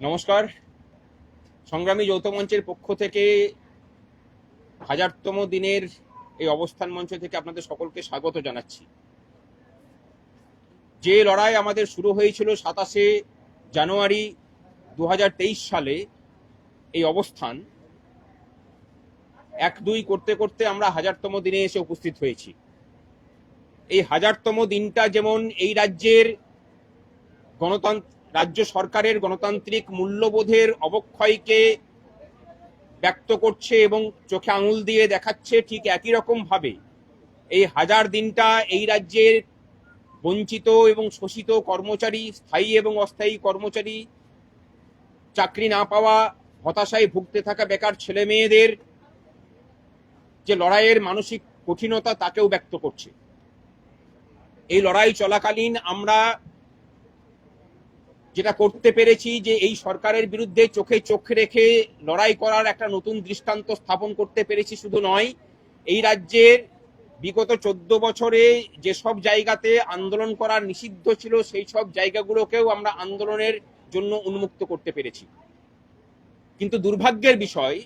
নমস্কার। সংগ্রামী যৌথ মঞ্চের পক্ষ থেকে হাজারতম দিনের এই অবস্থান মঞ্চ থেকে আপনাদের সকলকে স্বাগত জানাচ্ছি। যে লড়াই আমাদের শুরু হয়েছিল সাতাশে জানুয়ারি দু হাজার তেইশ সালে এই অবস্থান, এক দুই করতে করতে আমরা হাজারতম দিনে এসে উপস্থিত হয়েছি। এই হাজারতম দিনটা যেমন এই রাজ্যের গণতন্ত্র রাজ্য সরকারের গণতান্ত্রিক মূল্যবোধের অবক্ষয়কে ব্যক্ত করছে এবং চোখে আঙুল দিয়ে দেখাচ্ছে ঠিক একই রকম ভাবে। এই হাজার দিনটা এই রাজ্যের বঞ্চিত এবং শোষিত কর্মচারী, স্থায়ী এবং অস্থায়ী কর্মচারী, চাকরি না পাওয়া, হতাশায় ভুগতে থাকা বেকার ছেলে মেয়েদের যে লড়াইয়ের মানসিক কঠিনতা তাকেও ব্যক্ত করছে। এই লড়াই চলাকালীন আমরা যেটা করতে পেরেছি যে এই সরকারের বিরুদ্ধে চোখে চোখ রেখে লড়াই করার একটা নতুন দৃষ্টান্ত স্থাপন করতে পেরেছি শুধু নয়, এই রাজ্যের বিগত চোদ্দ বছরে যেসব জায়গাতে আন্দোলন করার নিষিদ্ধ ছিল, সেই সব জায়গাগুলোকেও আমরা আন্দোলনের জন্য উন্মুক্ত করতে পেরেছি। কিন্তু দুর্ভাগ্যের বিষয়,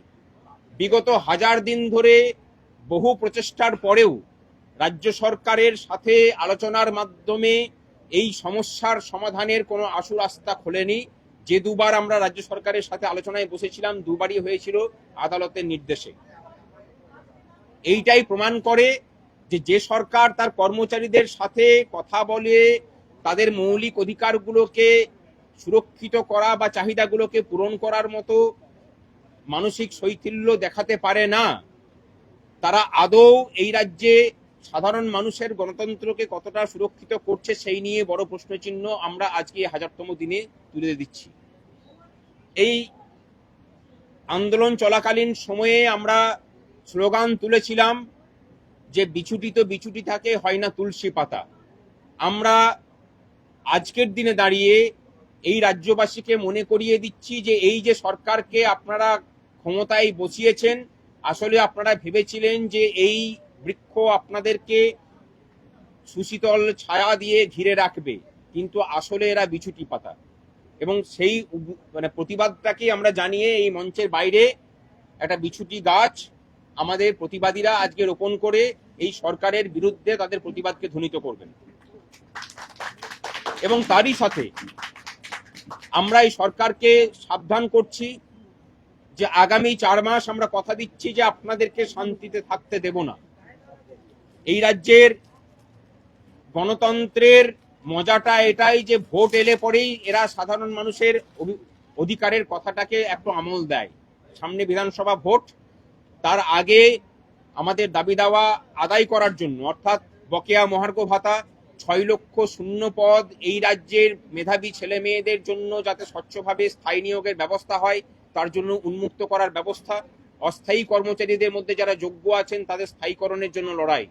বিগত হাজার দিন ধরে বহু প্রচেষ্টার পরেও রাজ্য সরকারের সাথে আলোচনার মাধ্যমে এই সমস্যার সমাধানের কোনো আশু রাস্তা খোলেনি। যে দুবার আমরা রাজ্য সরকারের সাথে আলোচনায় বসেছিলাম, দুবারই হয়েছিল আদালতের নির্দেশে। এইটাই প্রমাণ করে যে যে সরকার তার কর্মচারীদের সাথে কথা বলে, তাদের মৌলিক অধিকারগুলোকে সুরক্ষিত করা বা চাহিদাগুলোকে পূরণ করার মতো মানসিক শৈথিল্য দেখাতে পারে না। তারা আদৌ এই রাজ্যে সাধারণ মানুষের গণতন্ত্রকে কতটা সুরক্ষিত করছে সেই নিয়ে বড় প্রশ্নচিহ্ন আমরা আজকে হাজারতম দিনে তুলে দিচ্ছি। এই আন্দোলন চলাকালীন সময়ে আমরা স্লোগান তুলেছিলাম যে বিছুটি তো বিছুটি থাকে, হয় না তুলসী পাতা। আমরা আজকের দিনে দাঁড়িয়ে এই রাজ্যবাসীকে মনে করিয়ে দিচ্ছি যে এই যে সরকারকে আপনারা ক্ষমতায় বসিয়েছেন, আসলে আপনারা ভেবেছিলেন যে এই বৃক্ষ আপনাদেরকে সুশীতল ছায়া দিয়ে ঘিরে রাখবে, কিন্তু আসলে এরা বিছুটি পাতা। এবং সেই মানে প্রতিবাদটাকে আমরা জানিয়ে এই মঞ্চের বাইরে একটা বিছুটি গাছ আমাদের প্রতিবাদীরা আজকে রোপণ করে এই সরকারের বিরুদ্ধে তাদের প্রতিবাদকে ধ্বনিত করবেন। এবং তারই সাথে আমরা এই সরকারকে সাবধান করছি যে আগামী চার মাস আমরা কথা দিচ্ছি যে আপনাদেরকে শান্তিতে থাকতে দেব না। এই রাজ্যের গণতন্ত্রের মজাটা এটাই যে ভোট এলে পরেই এরা সাধারণ মানুষের অধিকারের কথাটাকে একটু আমল দেয়। সামনে বিধানসভা ভোট, তার আগে আমাদের দাবি দাওয়া আদায় করার জন্য, অর্থাৎ বকেয়া মহার্ঘ ভাতা, ছয় লক্ষ শূন্য পদ, এই রাজ্যের মেধাবী ছেলে মেয়েদের জন্য যাতে স্বচ্ছভাবে স্থায়ী নিয়োগের ব্যবস্থা হয়, তার জন্য উন্মুক্ত করার ব্যবস্থা। অস্থায়ী কর্মচারীদের মধ্যে যারা যোগ্য আছেন, তাদের স্থায়ীকরণের জন্য লড়াই।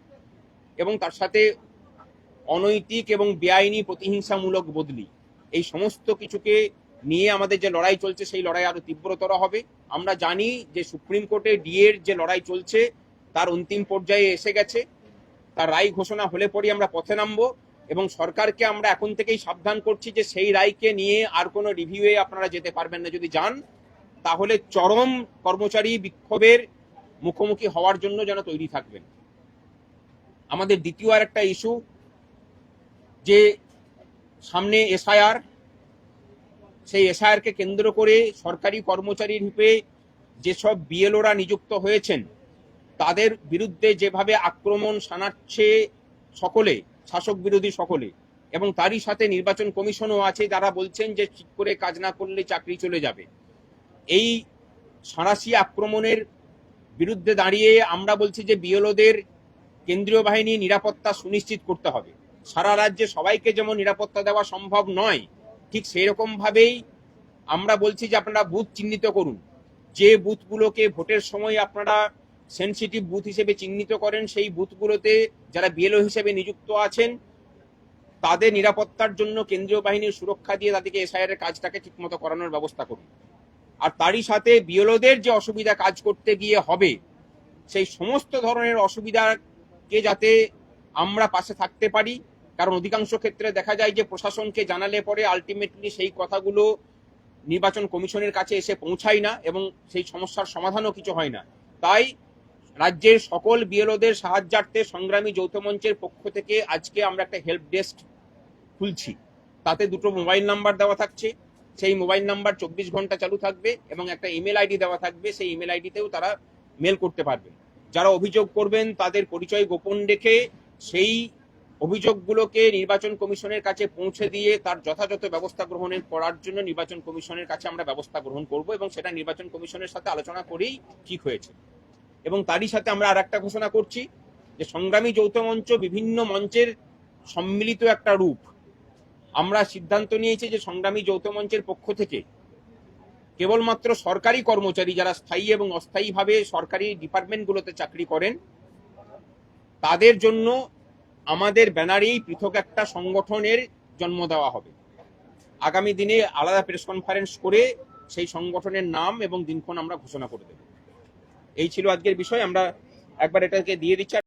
এবং তার সাথে অনৈতিক এবং বেআইনি প্রতিহিংসামূলক বদলি। এই সমস্ত কিছুকে নিয়ে আমাদের যে লড়াই চলছে, সেই লড়াই আরও তীব্রতর হবে। আমরা জানি যে সুপ্রিম কোর্টে ডিএর যে লড়াই চলছে, তার অন্তিম পর্যায়ে এসে গেছে। তার রায় ঘোষণা হলে পরই আমরা পথে নামবো এবং সরকারকে আমরা এখন থেকেই সাবধান করছি যে সেই রায়কে নিয়ে আর কোনো রিভিউয়ে আপনারা যেতে পারবেন না। যদি যান, তাহলে চরম কর্মচারী বিক্ষোভের মুখোমুখি হওয়ার জন্য যেন তৈরি থাকবেন। আমাদের দ্বিতীয় আর একটা ইস্যু, যে সামনে এসআইআর, সেই এসআইআরকে কেন্দ্র করে সরকারি কর্মচারী রূপে যেসব বিএলওরা নিযুক্ত হয়েছেন, তাদের বিরুদ্ধে যেভাবে আক্রমণ শানাচ্ছে সকলে, শাসক বিরোধী সকলে, এবং তারই সাথে নির্বাচন কমিশনও আছে যারা বলছেন যে ঠিক করে কাজ না করলে চাকরি চলে যাবে। এই সাঁড়াশি আক্রমণের বিরুদ্ধে দাঁড়িয়ে আমরা বলছি যে বিএলওদের কেন্দ্রীয় বাহিনী নিরাপত্তা সুনিশ্চিত করতে হবে। সারা রাজ্যে সবাইকে যেমন নিরাপত্তা দেওয়া সম্ভব নয়, ঠিক সেই রকম ভাবেই আমরা বলছি যে আপনারা বুথ চিহ্নিত করুন। যে বুথগুলোকে ভোটের সময় আপনারা সেনসিটিভ বুথ হিসেবে চিহ্নিত করেন, সেই বুথগুলোতে যারা বিএলও হিসেবে নিযুক্ত আছেন, তাদের নিরাপত্তার জন্য কেন্দ্রীয় বাহিনীর সুরক্ষা দিয়ে তাদেরকে এসআইআর এর কাজটাকে ঠিকমতো করানোর ব্যবস্থা করুন। আর তারই সাথে বিএলওদের যে অসুবিধা কাজ করতে গিয়ে হবে, সেই সমস্ত ধরনের অসুবিধাকে যাতে আমরা পাশে থাকতে পারি? কারণ অধিকাংশ ক্ষেত্রে দেখা যায় যে প্রশাসনকে জানালে পরে আলটিমেটলি সেই কথাগুলো নির্বাচন কমিশনের কাছে এসে পৌঁছায় না এবং সেই সমস্যার সমাধানও কিছু হয় না। তাই রাজ্যের সকল বিএলওদের সাহায্যার্থে সংগ্রামী যৌথ মঞ্চের পক্ষ থেকে আজকে আমরা একটা হেল্প ডেস্ক খুলছি। তাতে দুটো মোবাইল নাম্বার দেওয়া থাকছে। সেই মোবাইল নাম্বার চব্বিশ ঘণ্টা চালু থাকবে এবং একটা ইমেল আইডি দেওয়া থাকবে। সেই ইমেল আইডিতেও তারা মেল করতে পারবে। যারা অভিযোগ করবেন, তাদের পরিচয় গোপন রেখে সেই অভিযোগগুলোকে নির্বাচন কমিশনের কাছে পৌঁছে দিয়ে তার যথাযথ ব্যবস্থা গ্রহণের করার জন্য নির্বাচন কমিশনের কাছে আমরা ব্যবস্থা গ্রহণ করব এবং সেটা নির্বাচন কমিশনের সাথে আলোচনা করেই ঠিক হয়েছে। এবং তারই সাথে আমরা আর একটা ঘোষণা করছি যে সংগ্রামী যৌথ মঞ্চ বিভিন্ন মঞ্চের সম্মিলিত একটা রূপ। আমরা সিদ্ধান্ত নিয়েছি যে সংগ্রামী যৌথ মঞ্চের পক্ষ থেকে কেবলমাত্র সরকারি কর্মচারী যারা স্থায়ী এবং অস্থায়ীভাবে সরকারি ডিপার্টমেন্টগুলোতে চাকরি করেন, তাদের জন্য আমাদের ব্যানারেই পৃথক একটা সংগঠনের জন্ম দেওয়া হবে। আগামী দিনে আলাদা প্রেস কনফারেন্স করে সেই সংগঠনের নাম এবং দিনক্ষণ আমরা ঘোষণা করে দেব। এই ছিল আজকের বিষয়। আমরা একবার এটাকে দিয়ে দিচ্ছি।